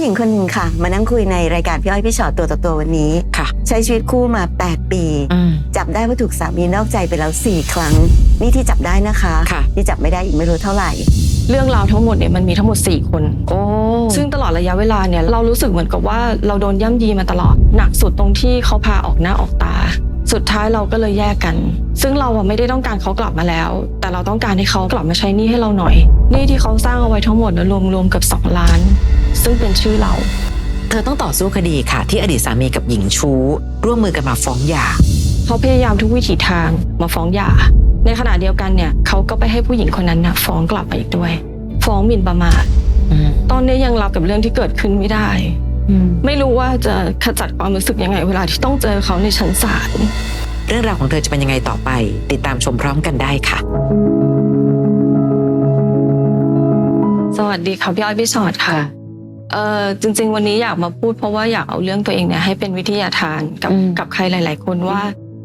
หญิงคนหนึ่งค่ะ มานั่งคุยในรายการพี่อ้อยพี่ชอตตัวต่อตัววันนี้ ค่ะ ใช้ชีวิตคู่มา 8 ปี อืม จับได้ว่าถูกสามีนอกใจไปแล้ว 4 ครั้ง นี่ที่จับได้นะคะค่ะ ที่จับไม่ได้อีกไม่รู้เท่าไหร่ เรื่องราวทั้งหมดเนี่ยมันมีทั้งหมด 4 คน โอ้ซึ่งตลอดระยะเวลาเนี่ยเรารู้สึกเหมือนกับว่าเราโดนย่ำยีมาตลอด หนักสุดตรงที่เขาพาออกหน้าออกตา สุดท้ายเราก็เลยแยกกัน ซึ่งเราอะไม่ได้ต้องการเขากลับมาแล้ว แต่เราต้องการให้เขากลับมาใช้หนี้ให้เราหน่อยหนี้ที่เขาสร้างเอาไว้ทั้งหมดนะรวมๆเกับ2ล้าน ซึ่งเป็นชื่อเรา เธอต้องต่อสู้คดีค่ะ ที่อดีตสามีกับหญิงชู้ ร่วมมือกันมาฟ้องหย่าเขาพยายามทุกวิถีทางมาฟ้องหย่า ในขณะเดียวกันเนี่ยเขาก็ไปให้ผู้หญิงคนนั้นนะฟ้องกลับมาอีกด้วย ฟ้องหมิ่นประมาทอืมตอนนี้ยังรับกับเรื่องที่เกิดขึ้นไม่ได้อืมไม่รู้ว่าจะขจัดความรู้สึกยังไง เวลาที่ต้องเจอเขาในชั้นศาลเรื่องราวของเธอจะเป็นยังไงต่อไป ติดตามชมพร้อมกันได้ค่ะ สวัสดีค่ะพี่อ้อยพี่ชอตค่ะ เออจริง ๆ วันนี้อยากมาพูดเพราะว่าอยากเอาเรื่องตัวเองเนี่ยให้เป็นวิทยาทานกับอืม กับใครหลาย ๆ คนว่า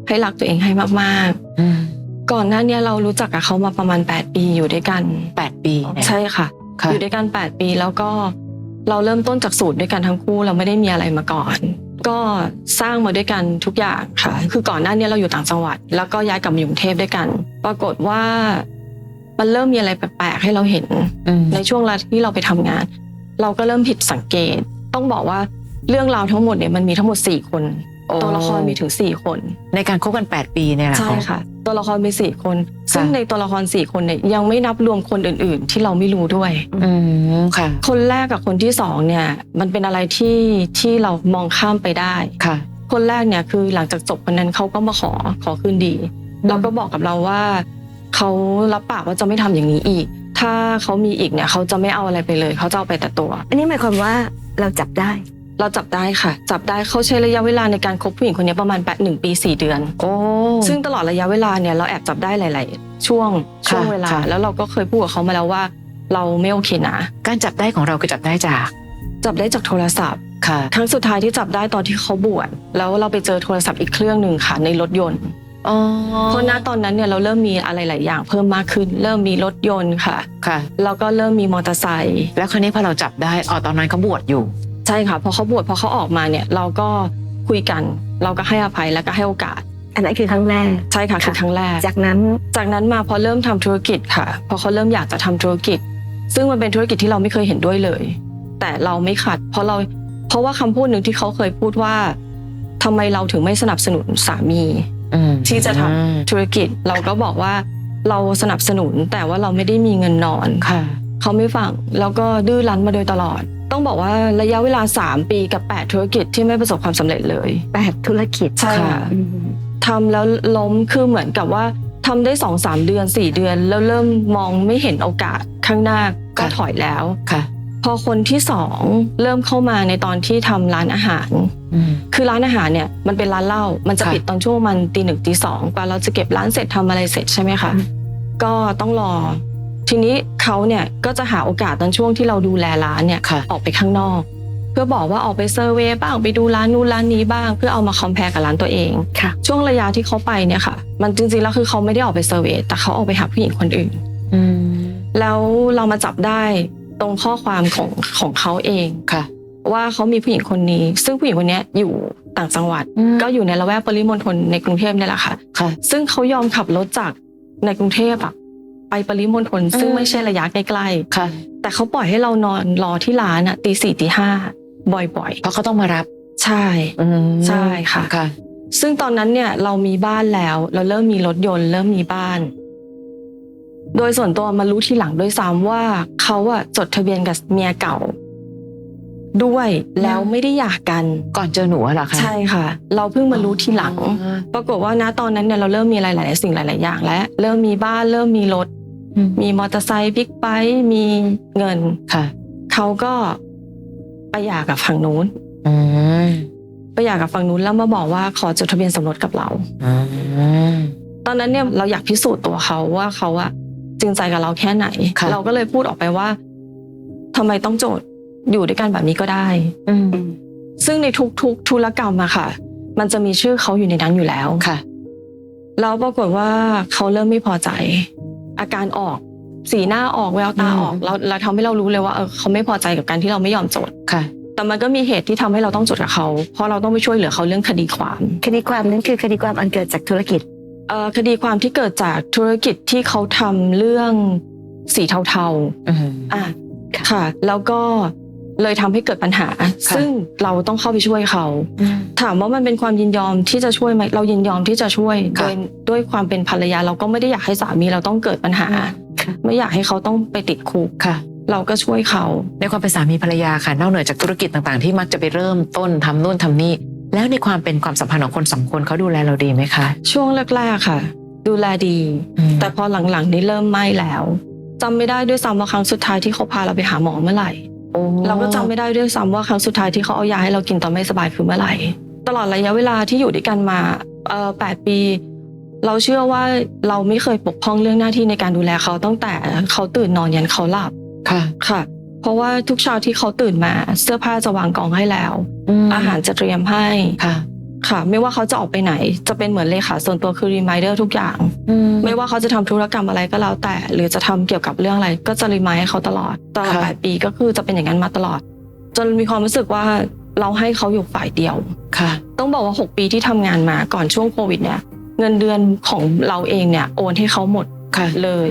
ให้รักตัวเองให้มากอืมๆ ก่อนหน้าเนี้เรารู้จักกับเขามาประมาณ 8 ปีอยู่ด้วยกัน แปดปีเนี่ยใช่ค่ะ ค่ะอยู่ด้วยกัน 8 ปีแล้วก็เราเริ่มต้นจากสูตรด้วยกันทั้งคู่เราไม่ได้มีอะไรมาก่อน ก็สร้างมาด้วยกันทุกอย่างค่ะ คือก่อนหน้านี้เราอยู่ต่างจังหวัด แล้วก็ย้ายกลับมาอยู่กรุงเทพด้วยกัน ปรากฏว่ามันเริ่มมีอะไรแปลกๆให้เราเห็น อืมในช่วงเวลาที่เราไปทำงาน เราก็เริ่มผิดสังเกต ต้องบอกว่าเรื่องราวทั้งหมดเนี่ยมันมีทั้งหมด 4 คน โอ้ ตัวละครมีถึง 4 คน ในการคบกัน 8 ปีเนี่ยแหละใช่ค่ะ ตัวละครมีสี่คน ซึ่งในตัวละครสี่คนเนี่ยยังไม่นับรวมคนอื่น ๆ ที่เราไม่รู้ด้วย อืมค่ะ คนแรกกับคนที่สองเนี่ยมันเป็นอะไรที่ที่เรามองข้ามไปได้ ค่ะ คนแรกเนี่ยคือหลังจากจบคนนั้นเขาก็มาขอขอคืนดีอืมแล้วก็บอกกับเราว่าเขารับปากว่าจะไม่ทำอย่างนี้อีก ถ้าเขามีอีกเนี่ยเขาจะไม่เอาอะไรไปเลย เขาจะเอาไปแต่ตัว อันนี้หมายความว่าเราจับได้ เราจับได้ค่ะ จับได้เขาใช้ระยะเวลาในการคบผู้หญิงคนนี้ประมาณแปดหนึ่งปีสี่เดือน โอ้ซึ่งตลอดระยะเวลาเนี่ยเราแอบจับได้หลาย ๆ ช่วงค่ะช่วงเวลาค่ะแล้วเราก็เคยพูดกับเขามาแล้วว่า เราไม่โอเคนะการจับได้ของเราคือจับได้จาก จับได้จากโทรศัพท์ค่ะครั้งสุดท้ายที่จับได้ตอนที่เขาบวชแล้วเราไปเจอโทรศัพท์อีกเครื่องหนึ่งค่ะในรถยนต์ อ๋อเพราะณตอนนั้นเนี่ยเราเริ่มมีอะไรหลายอย่างเพิ่มมากขึ้น เริ่มมีรถยนต์ค่ะ ค่ะ แล้วก็เริ่มมีมอเตอร์ไซค์แล้วคราวนี้พอเราจับได้อ๋อตอนนั้นเขาบวชอยู่ ใช่ค่ะพอเขาบวชพอเขาออกมาเนี่ยเราก็คุยกัน เราก็ให้อภัยแล้วก็ให้โอกาส อันนั้นคือครั้งแรก ใช่ค่ะคือครั้งแรก จากนั้นจากนั้นมาพอเริ่มทำธุรกิจค่ะ พอเขาเริ่มอยากจะทำธุรกิจ ซึ่งมันเป็นธุรกิจที่เราไม่เคยเห็นด้วยเลย แต่เราไม่ขัด เพราะเราเพราะว่าคำพูดหนึ่งที่เขาเคยพูดว่าทำไมเราถึงไม่สนับสนุนสามีอืม ที่จะทำธุรกิจเราก็บอกว่าเราสนับสนุนแต่ว่าเราไม่ได้มีเงินนอนค่ะเขาไม่ฟังแล้วก็ดื้อรั้นมาโดยตลอด ต้องบอกว่าระยะเวลา 3 ปีกับ 8 ธุรกิจที่ไม่ประสบความสำเร็จเลยแปดธุรกิจใช่ค่ะอืมทำแล้วล้มคือเหมือนกับว่าทำได้สองสามเดือนสี่เดือน แล้วเริ่มมองไม่เห็นโอกาสข้างหน้าก็ค่ะถอยแล้วค่ะ พอคนที่สองเริ่มเข้ามาในตอนที่ทำร้านอาหารอืมคือร้านอาหารเนี่ยมันเป็นร้านเหล้ามันจะค่ะปิดตอนช่วงประมันตีหนึ่งตีสองกว่าเราจะเก็บร้านเสร็จทำอะไรเสร็จใช่ไหมคะอืมก็ต้องรอ ทีนี้เขาเนี่ยก็จะหาโอกาสตอนช่วงที่เราดูแลร้านเนี่ยค่ะออกไปข้างนอก เพื่อบอกว่าออกไปเซอร์เวย์บ้างไปดูร้านนู้นร้านนี้บ้าง เพื่อเอามาคอมเพลกับร้านตัวเองค่ะช่วงระยะที่เขาไปเนี่ยค่ะ มันจริงๆแล้วคือเขาไม่ได้ออกไปเซอร์เวย์แต่เขาออกไปหาผู้หญิงคนอื่นอืมแล้วเรามาจับได้ ตรงข้อความของของเขาเองค่ะ ว่าเขามีผู้หญิงคนนี้ ซึ่งผู้หญิงคนเนี้ยอยู่ต่างจังหวัดอืมก็อยู่ในละแวกปริมณฑลในกรุงเทพเนี่ยแหละค่ะค่ะ ซึ่งเขายอมขับรถจากในกรุงเทพอะไปปริมณฑลซึ่งอืมไม่ใช่ระยะใกล้ค่ะๆแต่เขาปล่อยให้เรานอนรอที่ร้านอะตีสี่ตีห้าบ่อยเพราะเขาต้องมารับๆใช่อืมใช่ค่ะค่ะ ซึ่งตอนนั้นเนี่ยเรามีบ้านแล้ว เราเริ่มมีรถยนต์ เริ่มมีบ้าน โดยส่วนตัวมารู้ทีหลังด้วยซ้ำว่าเขาอะจดทะเบียนกับเมียเก่า ด้วยแล้วไม่ได้หย่ากัน ก่อนเจอหนูอะเหรอคะใช่ค่ะ เราเพิ่งมารู้ทีหลังอ๋อปรากฏว่าณตอนนั้นเนี่ยเราเริ่มมีหลาย ๆ สิ่งหลาย ๆ อย่าง แล้วเริ่มมีบ้านเริ่มมีรถอืมมีมอเตอร์ไซค์บิ๊กไบค์มีเงินค่ะเขาก็ไปหย่ากับฝั่งนู้นอืมไปหย่ากับฝั่งนู้นแล้วมาบอกว่าขอจดทะเบียนสมรสกับเราอืมตอนนั้นเนี่ยเราอยากพิสูจน์ตัวเขาว่าเขาอะจ ริงใจกับเราแค่ไหนค่ะเราก็เลยพูดออกไปว่าทำไมต้องโจทย์อยู่ด้วยกันแบบนี้ก็ได้ อืมซึ่งในทุกๆ ธุรกรรมอะค่ะ มันจะมีชื่อเขาอยู่ในนั้นอยู่แล้วค่ะแล้วปรากฏว่าเขาเริ่มไม่พอใจ อาการออกสีหน้าออกแววตาออกอืมเราเราทำให้เรารู้เลยว่าเออเขาไม่พอใจกับการที่เราไม่ยอมโจทย์ค่ะ แต่มันก็มีเหตุที่ทำให้เราต้องจดกับเขา เพราะเราต้องไปช่วยเหลือเขาเรื่องคดีความ คดีความนั้นคือคดีความอันเกิดจากธุรกิจเอ่อ คดีความที่เกิดจากธุรกิจที่เขาทำเรื่องสีเทาอืมๆอะค่ะ แล้วก็เลยทำให้เกิดปัญหา ซึ่งเราต้องเข้าไปช่วยเขา ถามว่ามันเป็นความยินยอมที่จะช่วยไหมเรายินยอมที่จะช่วยโดค่ะยด้วยความเป็นภรรยา เราก็ไม่ได้อยากให้สามีเราต้องเกิดปัญหาค่ะไม่อยากให้เขาต้องไปติดคุกค่ะ เราก็ช่วยเขาในความเป็นสามีภรรยาค่ะนอกเหนือจากธุรกิจต่างๆ ที่มักจะไปเริ่มต้นทำนู่นทำนี่ แล้วในความเป็นความสัมพันธ์ของคนสองคนเขาดูแลเราดีไหมคะ ช่วงแรกๆค่ะ ดูแลดีอืมแต่พอหลังๆนี่เริ่มไม่แล้วจำไม่ได้ด้วยซ้ำว่าครั้งสุดท้ายที่เขาพาเราไปหาหมอเมื่อไหร่โอ้เราก็จำไม่ได้ด้วยซ้ำว่าครั้งสุดท้ายที่เขาเอายาให้เรากินตอนไม่สบายคือเมื่อไหร่ ตลอดระยะเวลาที่อยู่ด้วยกันมาเอ่อแปดปี เราเชื่อว่าเราไม่เคยปกป้องเรื่องหน้าที่ในการดูแลเขาตั้งแต่เขาตื่นนอนยันเขาหลับค่ะค่ะเพ ราะว่าทุกเช้าที่เขาตื่นมา เสื้อผ้าจะวางกองให้แล้วมอาหารจะเตรียมให้ค่ะ ค่ะ ไม่ว่าเขาจะออกไปไหน จะเป็นเหมือนเลขาส่วนตัวคือรีมายเดอร์ทุกอย่าง ไม่ว่าเขาจะทำธุรกรรมอะไรก็แล้วแต่ หรือจะทำเกี่ยวกับเรื่องอะไร ก็จะรีมายให้เขาตลอดตลอดค่ะแปดปีก็คือจะเป็นอย่างนั้นมาตลอด จนมีความรู้สึกว่าเราให้เขาอยู่ฝ่ายเดียวค่ะ ต้องบอกว่า 6 ปีที่ทำงานมาก่อนช่วงโควิดเนี่ย เงินเดือนของเราเองเนี่ยโอนให้เขาหมดค่ะเลย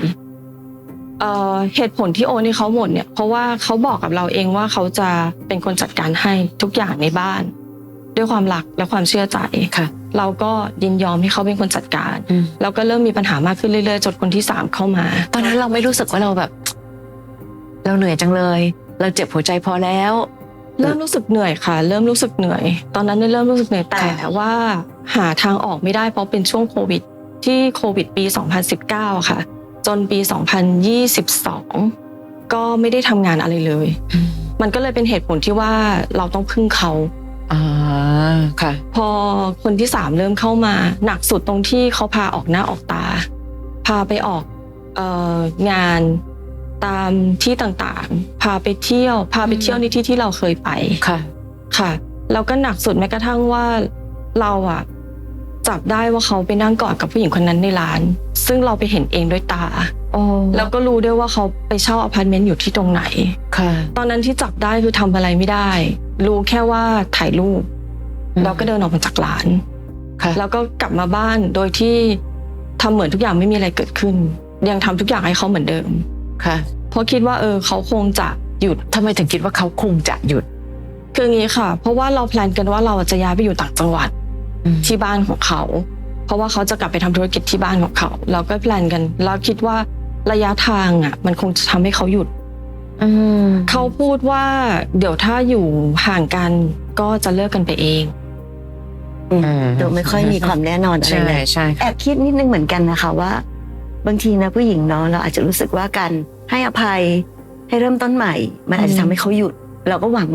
เอ่อเหตุผลที่โอนให้เขาหมดเนี่ยเพราะว่าเขาบอกกับเราเองว่าเขาจะเป็นคนจัดการให้ทุกอย่างในบ้าน ด้วยความรักและความเชื่อใจค่ะ เราก็ยินยอมให้เขาเป็นคนจัดการอืมแล้วก็เริ่มมีปัญหามากขึ้นเรื่อยๆจนคนที่สามเข้ามา ตอนนั้นเราไม่รู้สึกว่าเราแบบ เราเหนื่อยจังเลย เราเจ็บหัวใจพอแล้ว เริ่มรู้สึกเหนื่อยค่ะ เริ่มรู้สึกเหนื่อย ตอนนั้นเนี่ยเริ่มรู้สึกเหนื่อยแต่ค่ะว่าหาทางออกไม่ได้เพราะเป็นช่วงโควิด ที่โควิดปี 2019อะค่ะ จนปี 2022 ก็ไม่ได้ทำงานอะไรเลย มันก็เลยเป็นเหตุผลที่ว่าเราต้องพึ่งเขาอ่าค่ะ พอคนที่สามเริ่มเข้ามา หนักสุดตรงที่เขาพาออกหน้าออกตา พาไปออกเอ่องานตามที่ต่างๆ พาไปเที่ยว พาไปเที่ยวในที่ที่เราเคยไปค่ะ ค่ะ แล้วก็หนักสุดแม้กระทั่งว่าเราอะ จับได้ว่าเขาไปนั่งกอดกับผู้หญิงคนนั้นในร้าน ซึ่งเราไปเห็นเองด้วยตาโอ้แล้วก็รู้ด้วยว่าเขาไปเช่าอพาร์ตเมนต์อยู่ที่ตรงไหน ค่ะ ตอนนั้นที่จับได้คือทำอะไรไม่ได้ รู้แค่ว่าถ่ายรูปอืมแล้วก็เดินออกมาจากร้าน ค่ะ แล้วก็กลับมาบ้านโดยที่ทำเหมือนทุกอย่างไม่มีอะไรเกิดขึ้น ยังทำทุกอย่างให้เขาเหมือนเดิม ค่ะเพราะคิดว่าเออเขาคงจะหยุดทำไมถึงคิดว่าเขาคงจะหยุด คืออย่างนี้ค่ะ เพราะว่าเราแพลนกันว่าเราจะย้ายไปอยู่ต่างจังหวัดอืม ที่บ้านของเขา เพราะว่าเขาจะกลับไปทำธุรกิจที่บ้านของเขา เราก็แพลนกันแล้วคิดว่าระยะทางอะ มันคงจะทำให้เขาหยุดอืมเขาพูดว่า เดี๋ยวถ้าอยู่ห่างกันก็จะเลิกกันไปเองอืมอืมดูไม่ค่อยมีความแน่นอนอะไรใช่เลยใช่แอบคิดนิดนึงเหมือนกันนะคะว่า บางทีนะผู้หญิงเนาะเราอาจจะรู้สึกว่าการให้อภัยให้เริ่มต้นใหม่ มันอาจจะทำให้เขาหยุด เราก็หวัง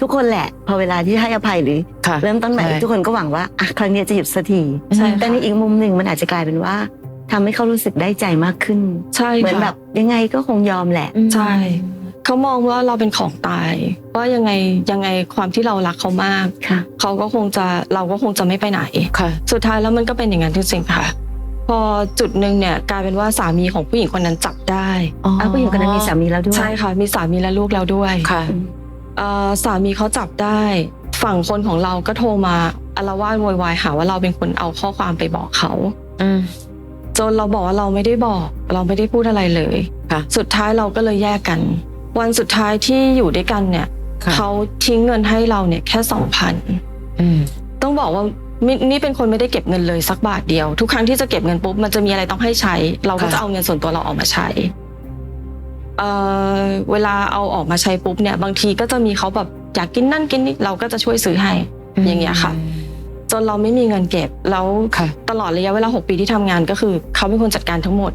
ทุกคนแหละ พอเวลาที่ให้อภัยหรือ ค่ะ เริ่มต้นใหม่ใช่ ทุกคนก็หวังว่าอะครั้งนี้จะหยุดสักทีใช่ค่ะ แต่ในอีกมุมหนึ่งมันอาจจะกลายเป็นว่าทำให้เขารู้สึกได้ใจมากขึ้น ใช่เหมือนค่ะแบบยังไงก็คงยอมแหละ ใช่เขามองว่าเราเป็นของตาย ว่ายังไงยังไงความที่เรารักเขามากค่ะ เขาก็คงจะเราก็คงจะไม่ไปไหน ค่ะ สุดท้ายแล้วมันก็เป็นอย่างนั้นจริงๆค่ะ พอจุดหนึ่งเนี่ยกลายเป็นว่าสามีของผู้หญิงคนนั้นจับได้ อ๋ออ้าวผู้หญิงคนนั้นมีสามีแล้วด้วยใช่ค่ะ มีสามีและลูกแล้วด้วย ค่ะ อืมเอ่อ สามีเขาจับได้ ฝั่งคนของเราก็โทรมาอาละวาดโวยวายหาว่าเราเป็นคนเอาข้อความไปบอกเขาอืมจนเราบอกว่าเราไม่ได้บอก เราไม่ได้พูดอะไรเลยค่ะสุดท้ายเราก็เลยแยกกัน วันสุดท้ายที่อยู่ด้วยกันเนี่ยค่ะเขาทิ้งเงินให้เราเนี่ยแค่สองพันอืมต้องบอกว่ามินี่เป็นคนไม่ได้เก็บเงินเลยสักบาทเดียว ทุกครั้งที่จะเก็บเงินปุ๊บมันจะมีอะไรต้องให้ใช้ เราก็ค่ะจะเอาเงินส่วนตัวเราออกมาใช้ เอ่อเวลาเอาออกมาใช้ปุ๊บเนี่ยบางทีก็จะมีเขาแบบอยากกินนั่นกินนี่เราก็จะช่วยซื้อให้อย่างเงี้ยค่ะ จนเราไม่มีเงินเก็บแล้วค่ะตลอดระยะเวลา 6 ปีที่ทำงานก็คือเขาเป็นคนจัดการทั้งหมด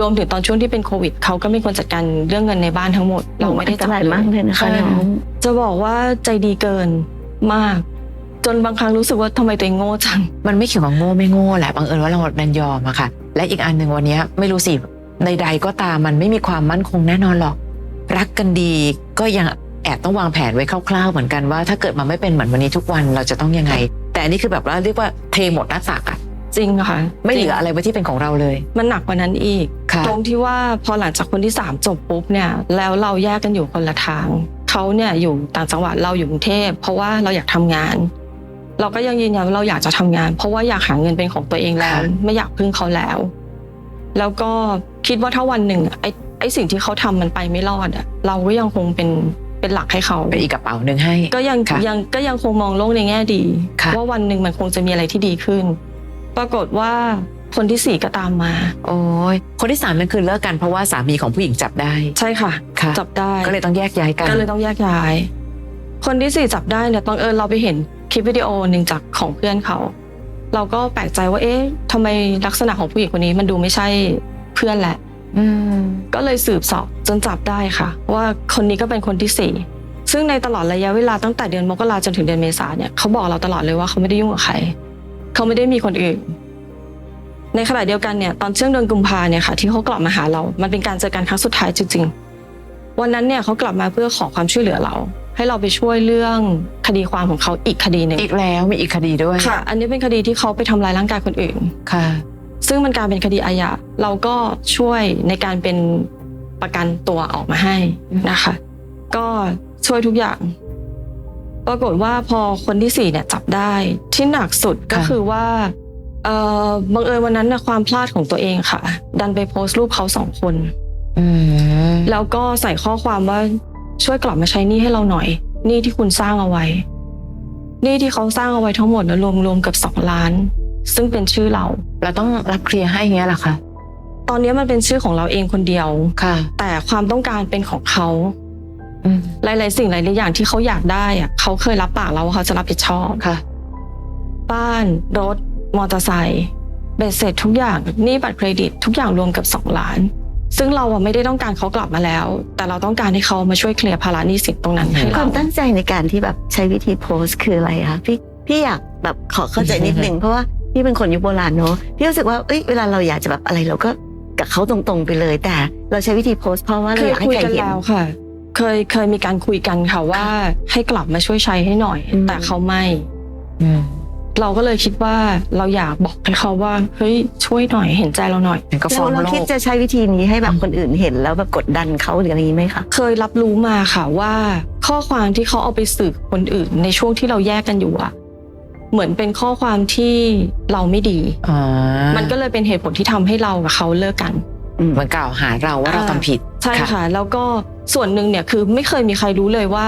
รวมถึงตอนช่วงที่เป็นโควิดเขาก็เป็นคนจัดการเรื่องเงินในบ้านทั้งหมด เราไม่ได้อันตรายมากเลยนะคะใช่น้องจะบอกว่าใจดีเกินมาก จนบางครั้งรู้สึกว่าทำไมตัวเองโง่จังมันไม่เกี่ยวกับโง่ไม่โง่แหละบังเอิญว่าเราดันยอมอะค่ะ และอีกอันหนึ่งวันเนี้ยไม่รู้สิ ใดๆก็ตามมันไม่มีความมั่นคงแน่นอนหรอก รักกันดีก็ยังแอบต้องวางแผนไว้คร่าวๆเหมือนกันว่า ถ้าเกิดมันไม่เป็นเหมือนวันนี้ทุกวันเราจะต้องยังไง แต่อันนี้คือแบบว่าเรียกว่าเทหมดหน้าตักอะจริงค่ะไม่เหลือจงอะไรไว้ที่เป็นของเราเลย มันหนักกว่านั้นอีกค่ะตรงที่ว่าพอหลังจากคนที่สามจบปุ๊บเนี่ยแล้วเราแยกกันอยู่คนละทางเขเขาเนี่ยอยู่ต่างจังหวัดเราอยู่กรุงเทพเพราะว่าเราอยากทำงาน เราก็ยังยืนยันว่าเราอยากจะทำงาน เพราะว่าอยากหาเงินเป็นของตัวเองแล้ว ไม่อยากพึ่งเขาแล้ว แล้วก็คิดว่าถ้าวันหนึ่งไอ้ไอ้สิ่งที่เขาทำมันไปไม่รอดอะเราก็ยังคงเป็นเป็นหลักให้เขาเป็นอีกกระเป๋าหนึ่งให้ ก็ยังค่ะยังก็ยังคงมองโลกในแง่ดีค่ะว่าวันหนึ่งมันคงจะมีอะไรที่ดีขึ้น ปรากฏว่าคนที่สี่ก็ตามมา โอ้ยคนที่สามนั่นคือเลิกกันเพราะว่าสามีของผู้หญิงจับได้ ใช่ค่ะค่ะจับได้ก็เลยต้องแยกย้ายกันก็เลยต้องแยกย้าย คนที่สี่จับได้เนี่ยบังเอิญเราไปเห็นคลิปวิดีโอหนึ่งจากของเพื่อนเขา เราก็แปลกใจว่า เอ๊ะทำไมลักษณะของผู้หญิงคนนี้มันดูไม่ใช่เพื่อนแหละอืมก็เลยสืบเสอบจนจับได้ค่ะ ว่าคนนี้ก็เป็นคนที่สี่ซึ่งในตลอดระยะเวลาตั้งแต่เดือนมกราจนถึงเดือนเมษาเนี่ยเขาบอกเราตลอดเลยว่าเขาไม่ได้ยุ่งกับใครเขาไม่ได้มีคนอื่น ในขณะเดียวกันเนี่ยตอนช่วงเดือนกุมภาเนี่ยค่ะ ที่เขากลับมาหาเรา มันเป็นการเจอกันครั้งสุดท้ายจริงๆวันนั้นเนี่ยเขากลับมาเพื่อขอความช่วยเหลือเรา ให้เราไปช่วยเรื่องคดีความของเขาอีกคดีหนึ่งอีกแล้วมีอีกคดีด้วยค่ะ อันนี้เป็นคดีที่เขาไปทำร้ายร่างกายคนอื่น ค่ะ ซึ่งมันการเป็นคดีอาญาเราก็ช่วยในการเป็นประกันตัวออกมาให้นะคะ ก็ช่วยทุกอย่าง ปรากฏว่าพอคนที่สี่เนี่ยจับได้ที่หนักสุดก็ค่ะคือว่าเออบังเอิญวันนั้นนะความพลาดของตัวเองค่ะ ดันไปโพสต์รูปเขาสองคนอืมแล้วก็ใส่ข้อความว่า ช่วยกลับมาใช้หนี้ให้เราหน่อยหนี้ที่คุณสร้างเอาไว้หนี้ที่เขาสร้างเอาไว้ทั้งหมดนะรวมรวมกับสองล้าน ซึ่งเป็นชื่อเรา เราต้องรับเคลียร์ให้อย่างเงี้ยเหรอคะตอนนี้มันเป็นชื่อของเราเองคนเดียวค่ะ แต่ความต้องการเป็นของเขาอืมหลายๆสิ่งหลายๆอย่างที่เขาอยากได้อะเขาเคยรับปากเราว่าเขาจะรับผิดชอบค่ะ บ้านรถ มอเตอร์ไซค์เบ็ดเสร็จทุกอย่างหนี้บัตรเครดิตทุกอย่างรวมกับสองล้าน ซึ่งเราอะไม่ได้ต้องการเขากลับมาแล้ว แต่เราต้องการให้เขามาช่วยเคลียร์ภาระหนี้สินตรงนั้นให้คเรา วามตั้งใจในการที่แบบใช้วิธีโพสต์คืออะไรคะพี่พี่อยากแบบขอเข้าใจนิดนึง เพราะว่าพี่เป็นคนยุคโบราณเนอะพี่รู้สึกว่าเอ้ยเวลาเราอยากจะแบบอะไรเราก็กับเขาตรงๆไปเลย แต่เราใช้วิธีโพสต์เพราะว่าเคเรายอยากให้คุยใครกันเห็น แล้วค่ะ เคยเคยมีการคุยกันค่ะว่าให้กลับมาช่วยใช้ให้หน่อย อืม แต่เขาไม่ อืม เราก็เลยคิดว่าเราอยากบอกให้เขาว่าเฮ้ยช่วยหน่อยเห็นใจเราหน่อยมันก็ฟ้เราองเราโลคิดกจะใช้วิธีนี้ให้แบบคนอื่นเห็นแล้วแบบกดดันเขาหรืออะไรอย่างนี้ไหมคะเคยรับรู้มาค่ะว่า ข้อความที่เขาเอาไปสื่อคนอื่น ในช่วงที่เราแยกกันอยู่อะเหมือนเป็นข้อความที่เราไม่ดีอ๋อมันก็เลยเป็นเหตุผลที่ทำให้เรากับเขาเลิกกันเหมือนกล่าวหาเราว่าเราทำผิดใช่ค่ะ แล้วก็ส่วนหนึ่งเนี่ยคือไม่เคยมีใครรู้เลยว่า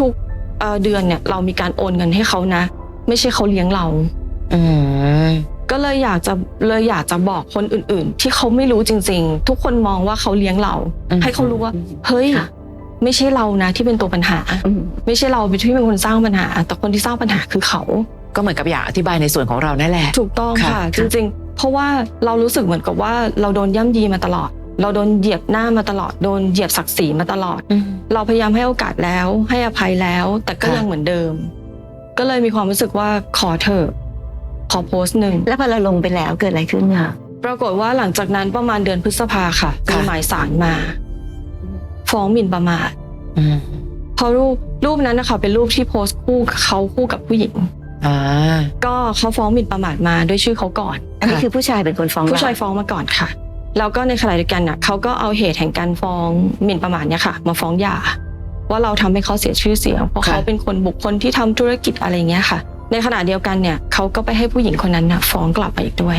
ทุกๆเอ่อเดือนเนี่ยเรามีการโอนเงินให้เขานะ ไม่ใช่เขาเลี้ยงเราอืมก็เลยอยากจะเลยอยากจะบอกคนอื่น ๆ ที่เขาไม่รู้จริง ๆ ทุกคนมองว่าเขาเลี้ยงเราอืมให้เขารู้ว่าเฮ้ยค่ะไม่ใช่เรานะที่เป็นตัวปัญหาอืมไม่ใช่เราที่เป็นคนสร้างปัญหา แต่คนที่สร้างปัญหาคือเขา ก็เหมือนกับอยากอธิบายในส่วนของเรานั่นแหละ ถูกต้องค่ะค่ะค่ะจริง ๆ เพราะว่าเรารู้สึกเหมือนกับว่าเราโดนย่ำยีมาตลอด เราโดนเหยียบหน้ามาตลอด โดนเหยียบศักดิ์ศรีมาตลอดอืมเราพยายามให้โอกาสแล้ว ให้อภัยแล้ว แต่ก็ค่ะยังเหมือนเดิม ก็เลยมีความรู้สึกว่าขอเถอะขอโพสต์หนึ่งแล้วพอเราลงไปแล้วเกิดอะไรขึ้นคะปรากฏว่าหลังจากนั้นประมาณเดือนพฤษภาค่ะมีหมายสารมา ฟ้องหมิ่นประมาทอืมเพราะรูปรูปนั้นนะคะเป็นรูปที่โพสต์คู่กับเขาคู่กับผู้หญิงอ่าก็เขาฟ้องหมิ่นประมาทมาด้วยชื่อเขาก่อน อันนี้คือผู้ชายเป็นคนฟ้องผู้ชายเรฟ้องมาก่อนค่ะแล้วก็ในขณะเดียวกันน่ะเขาก็เอาเหตุแห่งการฟ้องหมิ่นประมาทเนี่ยค่ะ มาฟ้องหย่า ว่าเราทำให้เขาเสียชื่อเสียง เพราะค่ะเขาเป็นคนบุคคลที่ทำธุรกิจอะไรเงี้ยค่ะ ในขณะเดียวกันเนี่ยเขาก็ไปให้ผู้หญิงคนนั้นน่ะฟ้องกลับมาอีกด้วย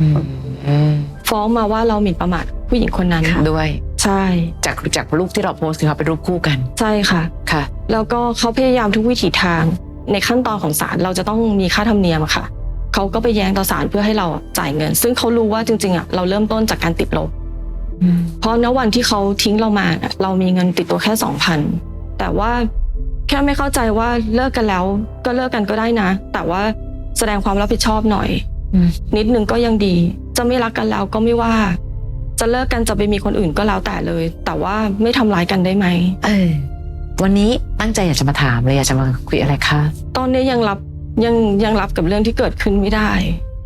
อืมอืมฟ้องมาว่าเราหมิ่นประมาทผู้หญิงคนนั้นด้วย ใช่จากจากรูปที่เราโพสต์คือเขาเป็นรูปคู่กัน ใช่ค่ะค่ะ แล้วก็เขาพยายามทุกวิถีทาง ในขั้นตอนของศาลเราจะต้องมีค่าธรรมเนียมอะค่ะเขาก็ไปแย้งต่อศาลเพื่อให้เราอะจ่ายเงิน ซึ่งเขารู้ว่าจริงๆอะเราเริ่มต้นจากการติดลบอืมเพราะณวันที่เขาทิ้งเรามาน่ะเรามีเงินติดตัวแค่สองพัน แต่ว่าแค่ไม่เข้าใจว่าเลิกกันแล้วก็เลิกกันก็ได้นะ แต่ว่าแสดงความรับผิดชอบหน่อยอืมนิดนึงก็ยังดี จะไม่รักกันแล้วก็ไม่ว่า จะเลิกกันจะไปมีคนอื่นก็แล้วแต่เลย แต่ว่าไม่ทำร้ายกันได้ไหมเออวันนี้ตั้งใจอยากจะมาถามเลยอยากจะมาคุยอะไรคะตอนนี้ยังรับยังยังรับกับเรื่องที่เกิดขึ้นไม่ได้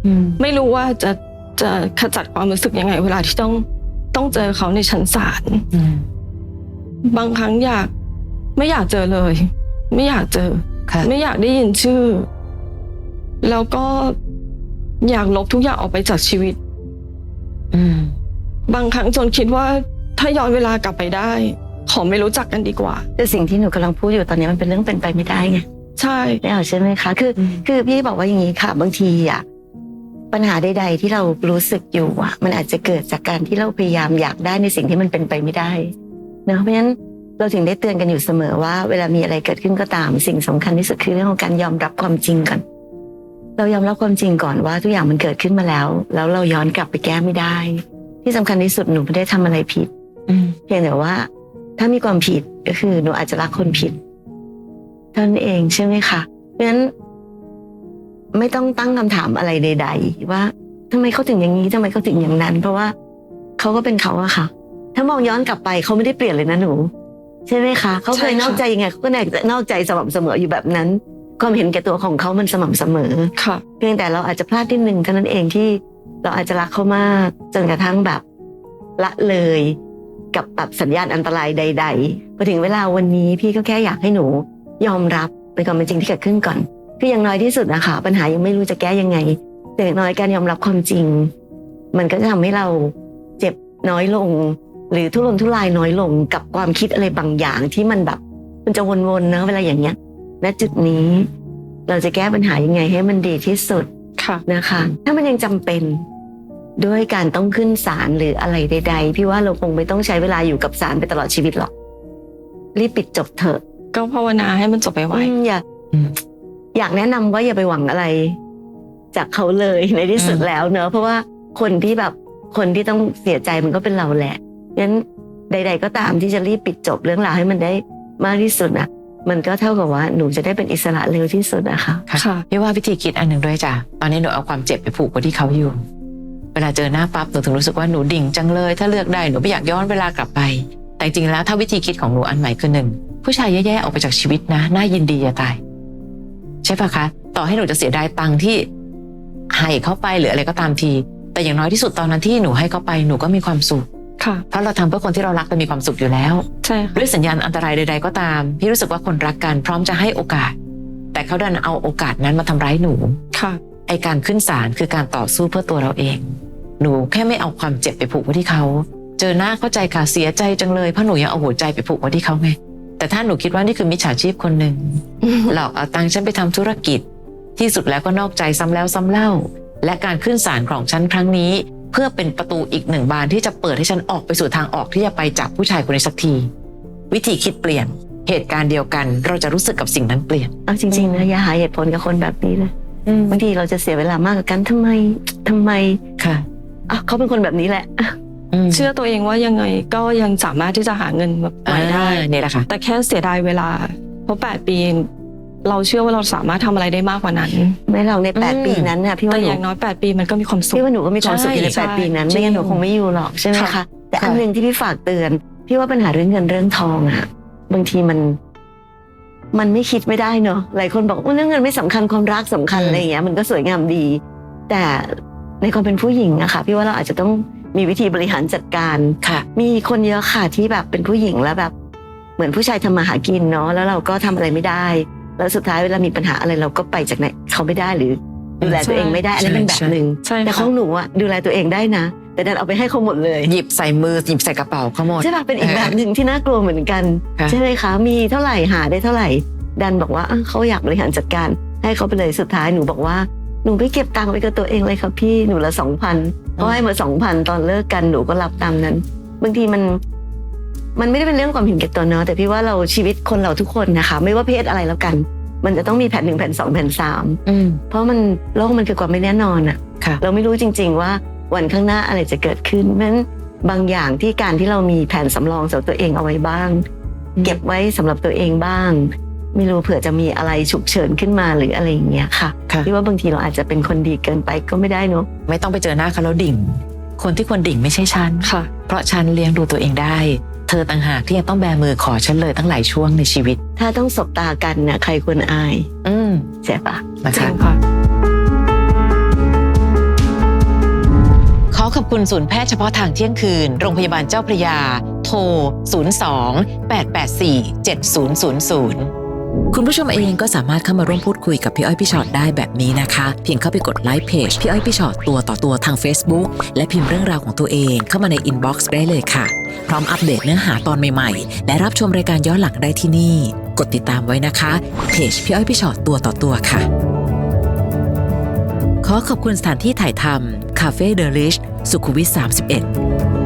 อืม ไม่รู้ว่าจะจะขจัดความรู้สึกยังไง เวลาที่ต้องต้องเจอเขาในชั้นศาล อืม บางครั้งอยาก ไม่อยากเจอเลย ไม่อยากเจอ ค่ะ ไม่อยากได้ยินชื่อ แล้วก็อยากลบทุกอย่างออกไปจากชีวิต อืม บางครั้งจนคิดว่าถ้าย้อนเวลากลับไปได้ ขอไม่รู้จักกันดีกว่า แต่สิ่งที่หนูกำลังพูดอยู่ตอนนี้มันเป็นเรื่องเป็นไปไม่ได้ไงใช่ได้เอาใช่ไหมคะ คือ อืม คือพี่บอกว่าอย่างนี้ค่ะ บางทีอะปัญหาใด ๆ ที่เรารู้สึกอยู่อะ มันอาจจะเกิดจากการที่เราพยายามอยากได้ในสิ่งที่มันเป็นไปไม่ได้เนอะเพราะฉะนั้น เราถึงได้เตือนกันอยู่เสมอว่า เวลามีอะไรเกิดขึ้นก็ตาม สิ่งสำคัญที่สุดคือเรื่องของการยอมรับความจริงก่อน เรายอมรับความจริงก่อนว่าทุกอย่างมันเกิดขึ้นมาแล้ว แล้วเราย้อนกลับไปแก้ไม่ได้ ที่สำคัญที่สุดหนูไม่ได้ทำอะไรผิดอืมเพียงแต่ว่า ถ้ามีความผิดก็คือหนูอาจจะรักคนผิดเท่านั้นเองใช่ไหมคะเพราะฉะนั้น ไม่ต้องตั้งคำถามอะไรใด ๆ ว่าทำไมเขาถึงอย่างนี้ทำไมเขาถึงอย่างนั้น เพราะว่าเขาก็เป็นเขาอะค่ะ ถ้ามองย้อนกลับไปเขาไม่ได้เปลี่ยนเลยนะหนู ใช่ไหมคะเขาเคยใช่ค่ะนอกใจยังไงเขาก็นอกใจสม่ำเสมออยู่แบบนั้น ความเห็นแก่ตัวของเขามันสม่ำเสมอค่ะ เพียงแต่เราอาจจะพลาดที่หนึ่งเท่านั้นเองที่เราอาจจะรักเขามากจนกระทั่งแบบละเลยกับแบบสัญญาณอันตรายใด ๆ พอถึงเวลาวันนี้พี่ก็แค่อยากให้หนู ยอมรับในความเป็นจริงที่เกิดขึ้นก่อนคืออย่างน้อยที่สุดนะคะปัญหายังไม่รู้จะแก้ยังไง แต่อย่างน้อยการยอมรับความจริง มันก็จะทำให้เราเจ็บน้อยลง หรือทุรนทุรายน้อยลงกับความคิดอะไรบางอย่างที่มันแบบ มันจะวนๆเนอะเวลาอย่างเงี้ยณจุดนี้เราจะแก้ปัญหายังไงให้มันดีที่สุดค่ะนะคะ ถ้ามันยังจำเป็นด้วยการต้องขึ้นศาลหรืออะไรใด ๆ พี่ว่าเราคงไม่ต้องใช้เวลาอยู่กับศาลไปตลอดชีวิตหรอก รีบปิดจบเถอะ ก็ภาวนาให้มันจบไปไวอืมอย่าอืมอยากแนะนำว่าอย่าไปหวังอะไร จากเขาเลยในที่สุดอืมแล้วเนอะเพราะว่าคนที่แบบคนที่ต้องเสียใจมันก็เป็นเราแหละ งั้นใด ๆ ก็ตามที่จะรีบปิดจบเรื่องราวให้มันได้มากที่สุดอะมันก็เท่ากับว่าหนูจะได้เป็นอิสระเร็วที่สุดอะค่ะค่ะค่ะพี่ว่าวิธีคิดอันหนึ่งด้วยจ้ะตอนนี้หนูเอาความเจ็บไปผูกไว้ที่เขาอยู่ เวลาเจอหน้าปั๊บหนูถึงรู้สึกว่าหนูดิ่งจังเลย ถ้าเลือกได้หนูไม่อยากย้อนเวลากลับไป แต่จริงๆแล้วถ้าวิธีคิดของหนูอันใหม่คือหนึ่งผู้ชายแย่ๆออกไปจากชีวิตนะน่ายินดีจะตาย ใช่ปะคะ ต่อให้หนูจะเสียดายตังค์ที่ให้เขาไปหรืออะไรก็ตามที แต่อย่างน้อยที่สุดตอนนั้นที่หนูให้เขาไปหนูก็มีความสุขค่ะ เพราะเราทำเพื่อคนที่เรารักแต่มีความสุขอยู่แล้วใช่ค่ะด้วยสัญญาณอันตรายใด ๆ ก็ตามพี่รู้สึกว่าคนรักกันพร้อมจะให้โอกาส แต่เขาดันเอาโอกาสนั้นมาทำร้ายหนูค่ะไอการขึ้นศาลคือการต่อสู้เพื่อตัวเราเอง หนูแค่ไม่เอาความเจ็บไปผูกไว้ที่เขา เจอหน้าเข้าใจค่ะเสียใจจังเลยเพราะหนูยังเอาหัวใจไปผูกไว้ที่เขาไงแต่ถ้าหนูคิดว่านี่คือมิจฉาชีพคนหนึ่งหลอกเอาตังค์ฉันไปทำธุรกิจ ที่สุดแล้วก็นอกใจซ้ำแล้วซ้ำเล่า และการขึ้นศาลของฉันครั้งนี้ เพื่อเป็นประตูอีกหนึ่งบานที่จะเปิดให้ฉันออกไปสู่ทางออกที่จะไปจากผู้ชายคนนี้สักที วิธีคิดเปลี่ยนเหตุการณ์เดียวกัน เราจะรู้สึกกับสิ่งนั้นเปลี่ยนเอาจริงๆนะอย่าหาเหตุผลกับคนแบบนี้เลยอืมบางทีเราจะเสียเวลามากกับกันทำไมทำไมค่ะอะเขาเป็นคนแบบนี้แหละมเชื่อตัวเองว่ายังไงก็ยังสามารถที่จะหาเงินแบบไว้ได้อ่านี่แหละค่ะแต่แค่เสียดายเวลา เพราะแปดปี เราเชื่อว่าเราสามารถทำอะไรได้มากกว่านั้น ไม่เราในแปดอืมปีนั้นน่ะพี่แต่ว่าหอนูย่างน้อยแปดปีมันก็มีความสุข พี่ว่าหนูก็มีความสุขอยู่ใน ใช่แปดปีนั้น ใช่ไม่งั้นหนูคงไม่อยู่หรอกใช่ไหมค่ะคะแต่ค่ะอันหนึ่งที่พี่ฝากเตือน พี่ว่าปัญหาเรื่องเงินเรื่องทองอะบางทีมัน มันไม่คิดไม่ได้เนอะหลายคนบอกว่าเรื่องเงินไม่สำคัญความรักสำคัญอะไรอย่างเงี้ยมันก็สวยงามดี แต่ในความเป็นผู้หญิงอะค่ะพี่ว่าเราอาจจะต้องมีวิธีบริหารจัดการ ค่ะ มีคนเยอะค่ะที่แบบเป็นผู้หญิงแล้วแบบ เหมือนผู้ชายทำมาหากินเนาะแล้วเราก็ทำอะไรไม่ได้ แล้วสุดท้ายเวลามีปัญหาอะไรเราก็ไปจากไหนเขาไม่ได้หรือดูแลตัวเองไม่ได้อันนี้เป็นแบบหนึ่งใช่แต่ขค่ะองหนูอะดูแลตัวเองได้นะ แต่ดันเอาไปให้เขาหมดเลย หยิบใส่มือหยิบใส่กระเป๋าเขาหมดใช่ป่ะเป็นอีกแบบหนึ่งที่น่ากลัวเหมือนกันค่ะใช่ไหมคะมีเท่าไหร่หาได้เท่าไหร่ ดันบอกว่าอะเขาอยากบริหารจัดการ ให้เขาไปเลยสุดท้ายหนูบอกว่าหนูไม่เก็บตังค์ไว้กับตัวเองเลยครับพี่หนูละสองพันเขาให้มาสองพันตอนเลิกกันหนูก็รับตามนั้น บางทีมัน มันไม่ได้เป็นเรื่องความเห็นแก่ตัวเนาะแต่พี่ว่าเราชีวิตคนเราทุกคนนะคะ ไม่ว่าเพศอะไรแล้วกัน มันจะต้องมีแผ่นหนึ่งแผ่นสองแผ่นสามอืมเพราะมันโลกมันคือความไม่แน่นอนอะค่ะเราไม่รู้จริง ๆ ว่าวันข้างหน้าอะไรจะเกิดขึ้นเพราะฉะนั้นบางอย่างที่การที่เรามีแผนสำรองสำหรับตัวเองเอาไว้บ้างอืมเก็บไว้สำหรับตัวเองบ้าง ไม่รู้เผื่อจะมีอะไรฉุกเฉินขึ้นมาหรืออะไรอย่างเงี้ยค่ะค่ะพี่ว่าบางทีเราอาจจะเป็นคนดีเกินไปก็ไม่ได้เนอะไม่ต้องไปเจอหน้าเขาแล้วดิ่ง คนที่ควรดิ่งไม่ใช่ฉันค่ะ เพราะฉันเลี้ยงดูตัวเองได้ เธอต่างหากที่ยังต้องแบมือขอฉันเลยตั้งหลายช่วงในชีวิต ถ้าต้องสบตากันนะใครควรอายอืมใช่ปะนะจริคะงค่ะ ขอขอบคุณศูนย์แพทย์เฉพาะทางเที่ยงคืน โรงพยาบาลเจ้าพระยา โทร 02 884 7000 คุณผู้ชมเองก็สามารถเข้ามาร่วมพูดคุยกับพี่อ้อยพี่ชอตได้แบบนี้นะคะ เพียงเข้าไปกดไลค์เพจพี่อ้อยพี่ชอตตัวต่อตัวทาง Facebook และพิมพ์เรื่องราวของตัวเองเข้ามาในอินบ็อกซ์ได้เลยค่ะ พร้อมอัปเดตเนื้อหาตอนใหม่ๆ และรับชมรายการย้อนหลังได้ที่นี่ กดติดตามไว้นะคะเพจพี่อ้อยพี่ชอตตัวต่อตัวค่ะ ขอขอบคุณสถานที่ถ่ายทำคาเฟ่เดลิชสุขุมวิท31